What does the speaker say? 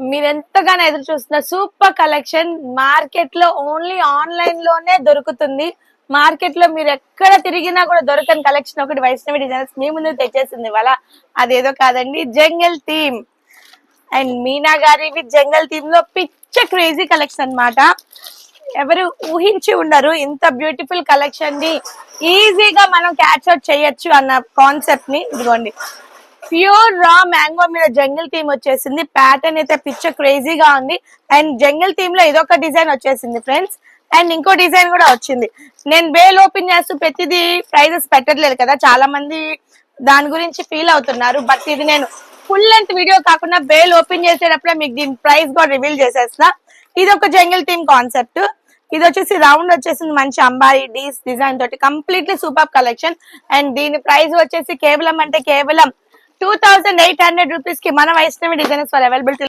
మీరు ఎంతగానో ఎదురు చూస్తున్న సూపర్ కలెక్షన్ మార్కెట్లో ఓన్లీ ఆన్లైన్లోనే దొరుకుతుంది. మార్కెట్లో మీరు ఎక్కడ తిరిగినా కూడా దొరకని కలెక్షన్ ఒకటి వైష్ణవి డిజైన్స్ మీ ముందు తెచ్చేసింది. ఇవాళ అదేదో కాదండి జంగల్ థీమ్. అండ్ మీనా గారి విత్ జంగల్ థీమ్లో పిచ్చ క్రేజీ కలెక్షన్ అన్నమాట. ఎవరు ఊహించి ఉండరు ఇంత బ్యూటిఫుల్ కలెక్షన్ని ఈజీగా మనం క్యాచ్ అవుట్ చేయొచ్చు అన్న కాన్సెప్ట్ని. ఇదిగోండి ప్యూర్ రా మ్యాంగో మీద జంగిల్ థీమ్ వచ్చేసింది. ప్యాటర్న్ అయితే పిచ్చ క్రేజీగా ఉంది. అండ్ జంగిల్ థీమ్లో ఇదొక డిజైన్ వచ్చేసింది ఫ్రెండ్స్. అండ్ ఇంకో డిజైన్ కూడా వచ్చింది. నేను బేల్ ఓపెన్ చేస్తూ ప్రతిదీ ప్రైజెస్ పెట్టట్లేదు కదా. చాలా మంది దాని గురించి ఫీల్ అవుతున్నారు. బట్ ఇది నేను ఫుల్ లెంత్ వీడియో కాకుండా బేల్ ఓపెన్ చేసేటప్పుడే మీకు దీని ప్రైస్ కూడా రివీల్ చేసేస్తున్నా ఇది ఒక జంగిల్ థీమ్ కాన్సెప్ట్. ఇది వచ్చేసి రౌండ్ వచ్చేసింది. మంచి అంబారీ డీస్ డిజైన్ తోటి. కంప్లీట్లీ సూపర్ కలెక్షన్ అండ్ దీని ప్రైస్ వచ్చేసి కేవలం అంటే కేవలం టూ థౌసండ్ ఎయిట్ హండ్రెడ్ రూపీస్కి మన వైష్ణవి డిజైన్స్ ఫర్ అవైలబిలిటీ